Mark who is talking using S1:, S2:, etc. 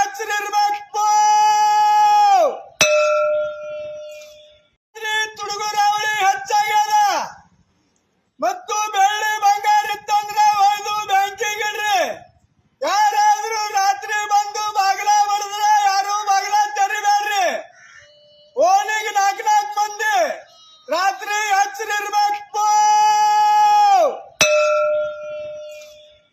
S1: ಆಚರಿರ್ಬೇಕು ತುಡುಗು ರಾವಳಿ ಹೆಚ್ಚಾಗ್ಯದ. ಮತ್ತು ಬೆಳ್ಳಿ ಬಂಗಾರ ಇತ್ತಂದ್ರ ಒಯ್ದು ಬ್ಯಾಂಕಿಂಗ್ ಇಡ್ರಿ. ಯಾರಾದ್ರೂ ರಾತ್ರಿ ಬಂದು ಬಾಗಿಲ ಬಡಿದ್ರೆ ಯಾರು ಬಾಗಿಲ ತೆರಿಬೇಡ್ರಿ. ಓನಿಗೆ ನಾಲ್ಕು ನಾಲ್ಕು ಮಂದಿ ರಾತ್ರಿ ಹಚ್ಚರಿರ್ಬೇಕು